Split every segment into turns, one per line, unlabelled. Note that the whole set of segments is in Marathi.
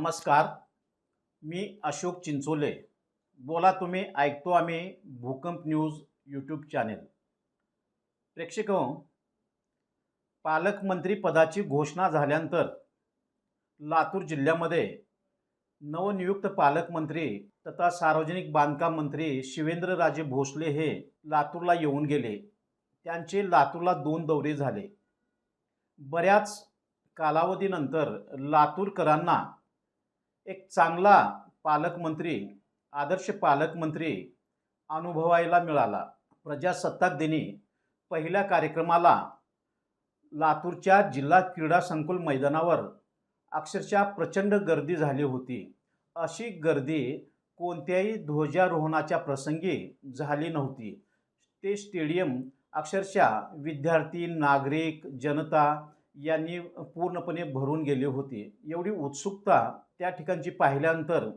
नमस्कार मी अशोक चिंचोले. बोला तुम्ही ऐकतो आम्ही भूकंप न्यूज यूट्यूब चॅनेल. प्रेक्षक पालकमंत्रीपदाची पालकमंत्री पदाची घोषणा झाल्यानंतर लातूर जिल्ह्यामध्ये नवनियुक्त पालकमंत्री तथा सार्वजनिक बांधकाम मंत्री शिवेंद्रराजे भोसले हे लातूरला येऊन गेले. त्यांचे लातूरला दोन दौरे झाले. बऱ्याच कालावधीनंतर लातूरकरांना एक चांगला पालकमंत्री आदर्श पालकमंत्री अनुभवायला मिळाला. प्रजासत्ताक दिनी पहिल्या कार्यक्रमाला लातूरच्या जिल्हा क्रीडा संकुल मैदानावर अक्षरशः प्रचंड गर्दी झाली होती. अशी गर्दी कोणत्याही ध्वजारोहणाच्या प्रसंगी झाली नव्हती. ते स्टेडियम अक्षरशः विद्यार्थी नागरिक जनता यांनी पूर्णपणे भरून गेली होती. एवढी उत्सुकता त्या ठिकाणची पाहिल्यानंतर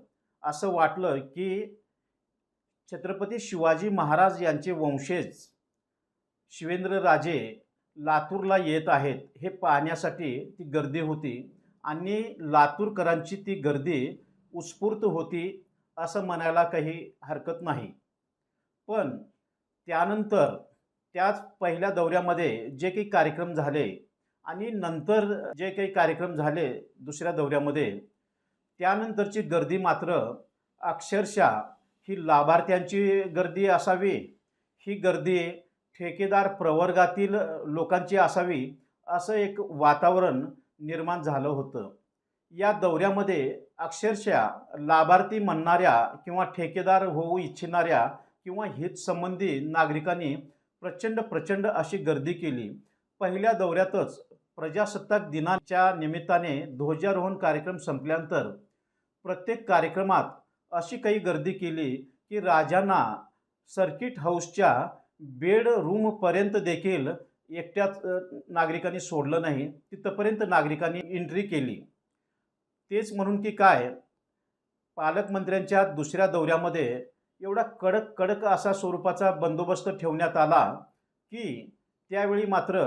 असं वाटलं की छत्रपती शिवाजी महाराज यांचे वंशज शिवेंद्रराजे लातूरला येत आहेत हे पाहण्यासाठी ती गर्दी होती आणि लातूरकरांची ती गर्दी उत्स्फूर्त होती असं म्हणायला काही हरकत नाही. पण त्यानंतर त्याच पहिल्या दौऱ्यामध्ये जे काही कार्यक्रम झाले आणि नंतर जे काही कार्यक्रम झाले दुसऱ्या दौऱ्यामध्ये त्यानंतरची गर्दी मात्र अक्षरशः ही लाभार्थ्यांची गर्दी असावी ही गर्दी ठेकेदार प्रवर्गातील लोकांची असावी असं एक वातावरण निर्माण झालं होतं. या दौऱ्यामध्ये अक्षरशः लाभार्थी म्हणणाऱ्या किंवा ठेकेदार होऊ इच्छिणाऱ्या किंवा हितसंबंधी नागरिकांनी प्रचंड प्रचंड अशी गर्दी केली. पहिल्या दौऱ्यातच प्रजासत्ताक दिनाच्या निमित्ताने ध्वजारोहण कार्यक्रम संपल्यानंतर प्रत्येक कार्यक्रमात अशी काही गर्दी केली की राजांना सर्किट हाऊसच्या बेड रूमपर्यंत देखील एकट्याच नागरिकांनी सोडलं नाही. तिथपर्यंत नागरिकांनी एंट्री केली. तेच म्हणून की काय पालकमंत्र्यांच्या दुसऱ्या दौऱ्यामध्ये एवढा कडक कडक असा स्वरूपाचा बंदोबस्त ठेवण्यात आला की त्यावेळी मात्र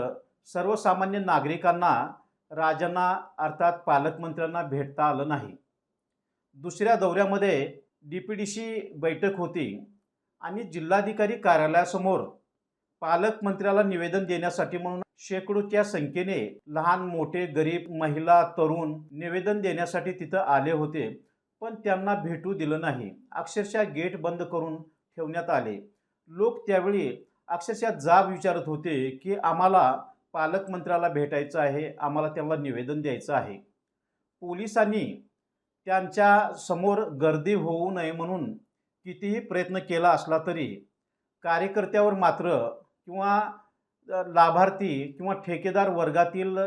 सर्वसामान्य नागरिकांना राजांना अर्थात पालकमंत्र्यांना भेटता आलं नाही. दुसऱ्या दौऱ्यामध्ये डी पी डी सी बैठक होती आणि जिल्हाधिकारी कार्यालयासमोर पालकमंत्र्याला निवेदन देण्यासाठी म्हणून शेकडोच्या संख्येने लहान मोठे गरीब महिला तरुण निवेदन देण्यासाठी तिथं आले होते पण त्यांना भेटू दिलं नाही. अक्षरशः गेट बंद करून ठेवण्यात आले. लोक त्यावेळी अक्षरशः जाब विचारत होते की आम्हाला पालकमंत्र्याला भेटायचं आहे आम्हाला त्यांना निवेदन द्यायचं आहे. पोलिसांनी त्यांच्यासमोर गर्दी होऊ नये म्हणून कितीही प्रयत्न केला असला तरी कार्यकर्त्यावर मात्र किंवा लाभार्थी किंवा ठेकेदार वर्गातील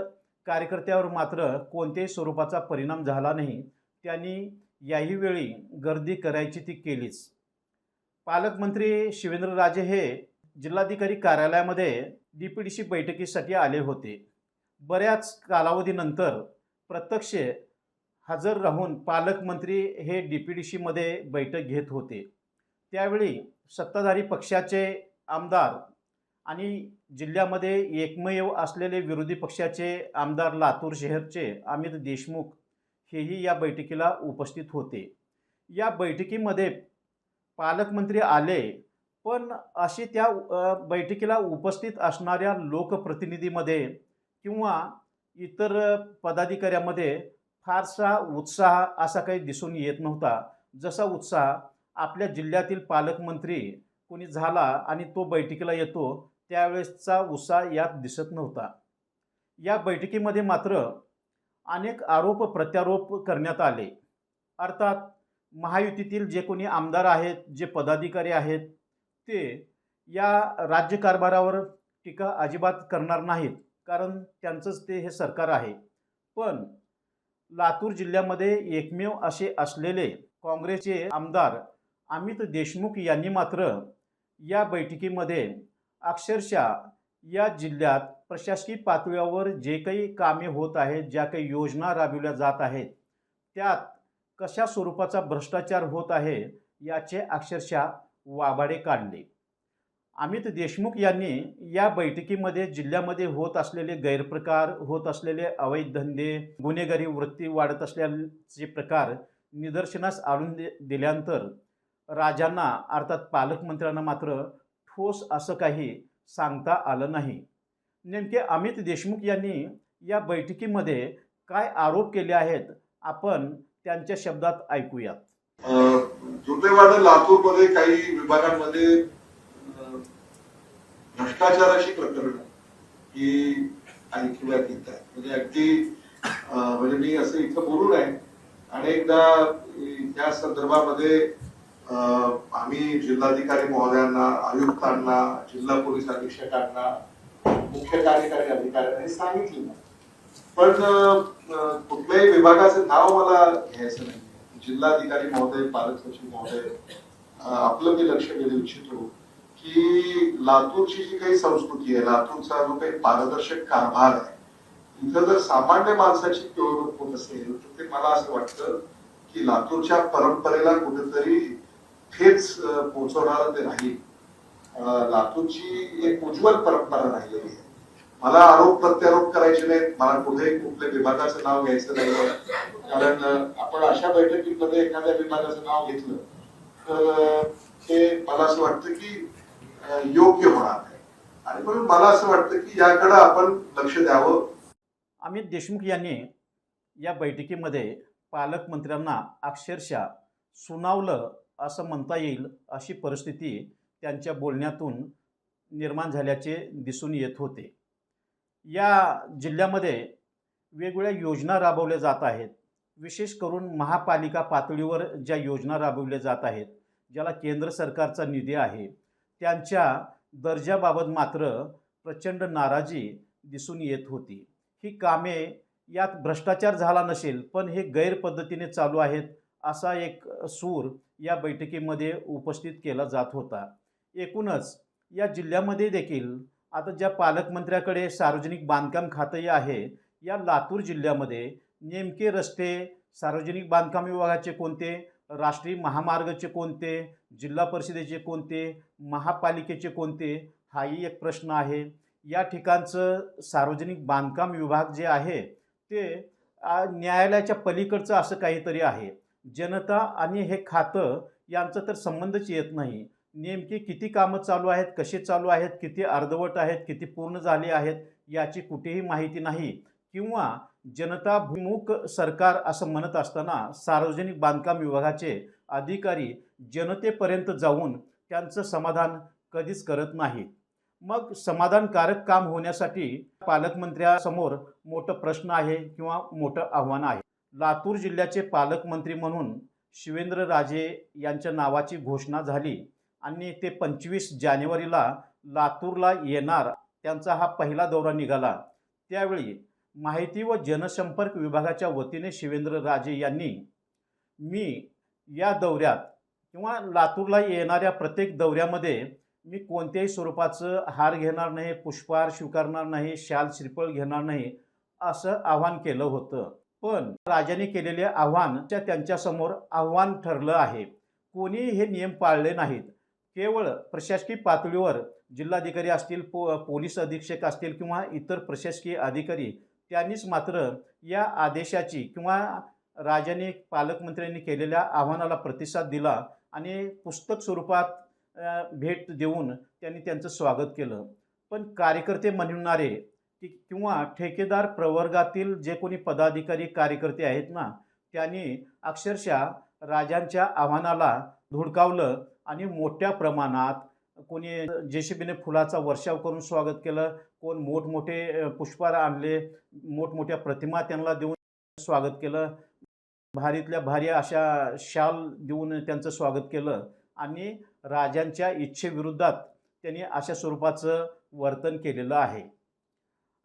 कार्यकर्त्यावर मात्र कोणत्याही स्वरूपाचा परिणाम झाला नाही. त्यांनी याही वेळी गर्दी करायची ती केलीच. पालकमंत्री शिवेंद्रराजे हे जिल्हाधिकारी कार्यालयामध्ये डी पी डी सी बैठकीसाठी आले होते. बऱ्याच कालावधीनंतर प्रत्यक्ष हजर राहून पालकमंत्री हे डी पी डी सीमध्ये बैठक घेत होते. त्यावेळी सत्ताधारी पक्षाचे आमदार आणि जिल्ह्यामध्ये एकमेव असलेले विरोधी पक्षाचे आमदार लातूर शहरचे अमित देशमुख हेही या बैठकीला उपस्थित होते. या बैठकीमध्ये पालकमंत्री आले पण अशी त्या बैठकीला उपस्थित असणाऱ्या लोकप्रतिनिधीमध्ये किंवा इतर पदाधिकाऱ्यामध्ये फारसा उत्साह असा काही दिसून येत नव्हता. जसा उत्साह आपल्या जिल्ह्यातील पालकमंत्री कोणी झाला आणि तो बैठकीला येतो त्यावेळेसचा उत्साह यात दिसत नव्हता. या बैठकीमध्ये मात्र अनेक आरोप प्रत्यारोप करण्यात आले. अर्थात महायुतीतील जे कोणी आमदार आहेत जे पदाधिकारी आहेत ते या राज्यकारभारावर टीका अजिबात करणार नाहीत कारण त्यांचंच ते हे सरकार आहे. पण लातूर जिल्ह्यामध्ये एकमेव असे असलेले काँग्रेसचे आमदार अमित देशमुख यांनी मात्र या बैठकीमध्ये अक्षरशः या जिल्ह्यात प्रशासकीय पातळीवर जे काही कामे होत आहेत ज्या काही योजना राबविल्या जात आहेत त्यात कशा स्वरूपाचा भ्रष्टाचार होत आहे याचे अक्षरशः वाभाडे काढले. अमित देशमुख यांनी या बैठकीमध्ये जिल्ह्यामध्ये होत असलेले गैरप्रकार होत असलेले अवैध धंदे गुन्हेगारी वृत्ती वाढत असल्याचे प्रकार निदर्शनास आणून दे दिल्यानंतर राजांना अर्थात पालकमंत्र्यांना मात्र ठोस असं काही सांगता आलं नाही. नेमके अमित देशमुख यांनी या बैठकीमध्ये काय आरोप केले आहेत आपण त्यांच्या शब्दात ऐकूयात.
दुर्दैवानं लातूरमध्ये काही विभागांमध्ये भ्रष्टाचाराची प्रकरण ही ऐकण्यात येत आहे. म्हणजे अगदी म्हणजे मी असं इथं बोलू नये. अनेकदा या संदर्भामध्ये अं, आम्ही जिल्हाधिकारी महोदयांना आयुक्तांना जिल्हा पोलीस अधीक्षकांना मुख्य कार्यकारी अधिकाऱ्यांना हे सांगितलं पण कुठल्याही विभागाचं नाव मला घ्यायचं नाही. जिल्हाधिकारी महोदय पालक सचिव महोदय आपलं मी लक्ष वेधू इच्छितो की लातूरची जी काही संस्कृती आहे लातूरचा जो काही पारदर्शक कारभार आहे इथं जर सामान्य माणसाची पिळवणूक होत असेल तर ते मला असं वाटतं की लातूरच्या परंपरेला कुठेतरी थेच पोहोचवणार ते राहील. लातूरची एक उज्ज्वल परंपरा राहिलेली आहे. मला आरोप प्रत्यारोप करायचे नाहीत मला कुठेही कुठल्या विभागाचं नाव घ्यायचं नाही कारण आपण अशा बैठकीमध्ये एखाद्या विभागाचं नाव घेतलं तर ते मला असं वाटतं की योग्य होणार नाही. आणि म्हणून मला असं वाटतं की याकडे आपण लक्ष द्यावं.
अमित देशमुख यांनी या बैठकीमध्ये पालकमंत्र्यांना अक्षरशः सुनावलं असं म्हणता येईल अशी परिस्थिती त्यांच्या बोलण्यातून निर्माण झाल्याचे दिसून येत होते. या जिल्ह्यामध्ये वेगवेगळ्या योजना राबवल्या जात आहेत. विशेष करून महापालिका पातळीवर ज्या योजना राबवल्या जात आहेत ज्याला केंद्र सरकारचा निधी आहे त्यांच्या दर्जाबाबत मात्र प्रचंड नाराजी दिसून येत होती. ही कामे यात भ्रष्टाचार झाला नसेल पण हे गैरपद्धतीने चालू आहेत असा एक सूर या बैठकीमध्ये उपस्थित केला जात होता. एकूणच या जिल्ह्यामध्ये देखील आता ज्या पालकमंत्र्याकडे सार्वजनिक बांधकाम खातंही आहे या लातूर जिल्ह्यामध्ये नेमके रस्ते सार्वजनिक बांधकाम विभागाचे कोणते राष्ट्रीय महामार्गाचे कोणते जिल्हा परिषदेचे कोणते महापालिकेचे कोणते हाही एक प्रश्न आहे. या ठिकाणचं सार्वजनिक बांधकाम विभाग जे आहे ते न्यायालयाच्या पलीकडचं असं काहीतरी आहे. जनता आणि हे खातं यांचं तर संबंधच येत नाही. नेमकी किती कामं चालू आहेत कसे चालू आहेत किती अर्धवट आहेत किती पूर्ण झाले आहेत याची कुठेही माहिती नाही. किंवा जनताभिमुख सरकार असं म्हणत असताना सार्वजनिक बांधकाम विभागाचे अधिकारी जनतेपर्यंत जाऊन त्यांचं समाधान कधीच करत नाहीत. मग समाधानकारक काम होण्यासाठी पालकमंत्र्यासमोर मोठं प्रश्न आहे किंवा मोठं आव्हान आहे. लातूर जिल्ह्याचे पालकमंत्री म्हणून शिवेंद्र राजे यांच्या नावाची घोषणा झाली आणि ते पंचवीस जानेवारीला लातूरला येणार त्यांचा हा पहिला दौरा निघाला. त्यावेळी माहिती व जनसंपर्क विभागाच्या वतीने शिवेंद्र राजे यांनी मी या दौऱ्यात किंवा लातूरला येणाऱ्या प्रत्येक दौऱ्यामध्ये मी कोणत्याही स्वरूपाचं हार घेणार नाही पुष्पहार स्वीकारणार नाही शाल श्रीफळ घेणार नाही असं आव्हान केलं होतं. पण राजाने केलेले आव्हान त्यांच्यासमोर आव्हान ठरलं आहे. कोणी हे नियम पाळले नाहीत. केवळ प्रशासकीय पातळीवर जिल्हाधिकारी असतील पो पोलीस अधीक्षक असतील किंवा इतर प्रशासकीय अधिकारी त्यांनीच मात्र या आदेशाची किंवा राजाने पालकमंत्र्यांनी केलेल्या आव्हानाला प्रतिसाद दिला आणि पुस्तक स्वरूपात भेट देऊन त्यांनी त्यांचं स्वागत केलं. पण कार्यकर्ते म्हणणारे की किंवा ठेकेदार प्रवर्गातील जे कोणी पदाधिकारी कार्यकर्ते आहेत ना त्यांनी अक्षरशः राजांच्या आव्हानाला धुडकावलं आणि मोठ्या प्रमाणात कोणी जेसीबीने फुलाचा वर्षाव करून स्वागत केलं कोण मोठमोठे पुष्पार पुष्पहार आणले मोठमोठ्या प्रतिमा त्यांना देऊन स्वागत केलं भारीतल्या भारी अशा शाल देऊन त्यांचं स्वागत केलं आणि राजांच्या इच्छेविरुद्धात त्यांनी अशा स्वरूपाचं वर्तन केलेलं आहे.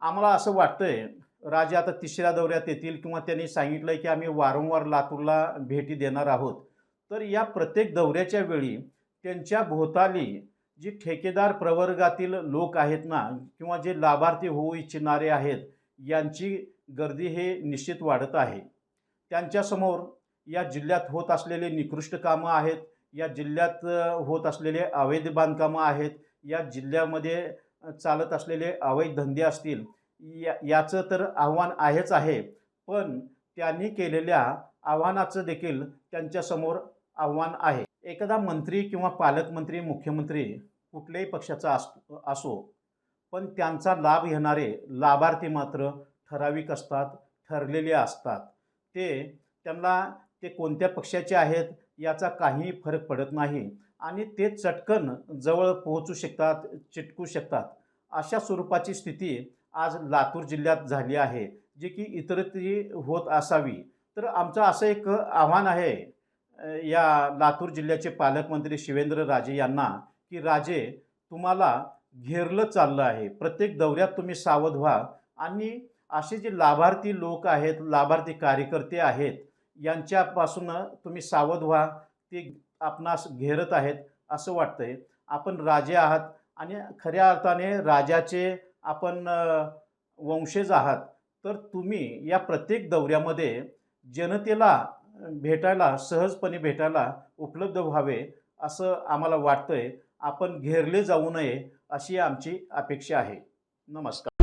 आम्हाला असं वाटतंय राजे आता तिसऱ्या दौऱ्यात येतील किंवा त्यांनी सांगितलं आहे की आम्ही वारंवार लातूरला भेटी देणार आहोत. तर या प्रत्येक दौऱ्याच्या वेळी त्यांच्या भोवताली जी ठेकेदार प्रवर्गातील लोक आहेत ना किंवा जे लाभार्थी होऊ इच्छिणारे आहेत यांची गर्दी हे निश्चित वाढत आहे. त्यांच्यासमोर या जिल्ह्यात होत असलेले निकृष्ट कामं आहेत या जिल्ह्यात होत असलेले अवैध बांधकामं आहेत या जिल्ह्यामध्ये चालत असलेले अवैध धंदे असतील या याचं तर आव्हान आहेच आहे पण त्यांनी केलेल्या आव्हानाचं देखील त्यांच्यासमोर आव्हान आहे. एखादा मंत्री किंवा पालकमंत्री मुख्यमंत्री कुठल्याही पक्षाचा असो असो पण त्यांचा लाभ घेणारे लाभार्थी मात्र ठराविक असतात ठरलेले असतात. ते त्यांना ते कोणत्या पक्षाचे आहेत याचा काही फरक पडत नाही आणि ते चटकन जवळ पोहोचू शकतात चिटकू शकतात. अशा स्वरूपाची स्थिती आज लातूर जिल्ह्यात झाली आहे जे की इतरत्री होत असावी. तर आमचं असं एक आव्हान आहे या लातूर जिल्ह्याचे पालकमंत्री शिवेंद्र राजे यांना की राजे तुम्हाला घेरलं चाललं आहे. प्रत्येक दौऱ्यात तुम्ही सावध व्हा आणि असे जे लाभार्थी लोक आहेत लाभार्थी कार्यकर्ते आहेत यांच्यापासून तुम्ही सावध व्हा. ते आपणास घेरत आहेत. असं वाटतंय. आपण राजे आहात आणि खऱ्या अर्थाने राजाचे आपण वंशज आहात. तर तुम्ही या प्रत्येक दौऱ्यामध्ये जनतेला भेटायला सहजपणे भेटायला उपलब्ध व्हावे असं आम्हाला वाटतंय. आपण घेरले जाऊ नये अशी आमची अपेक्षा आहे. नमस्कार.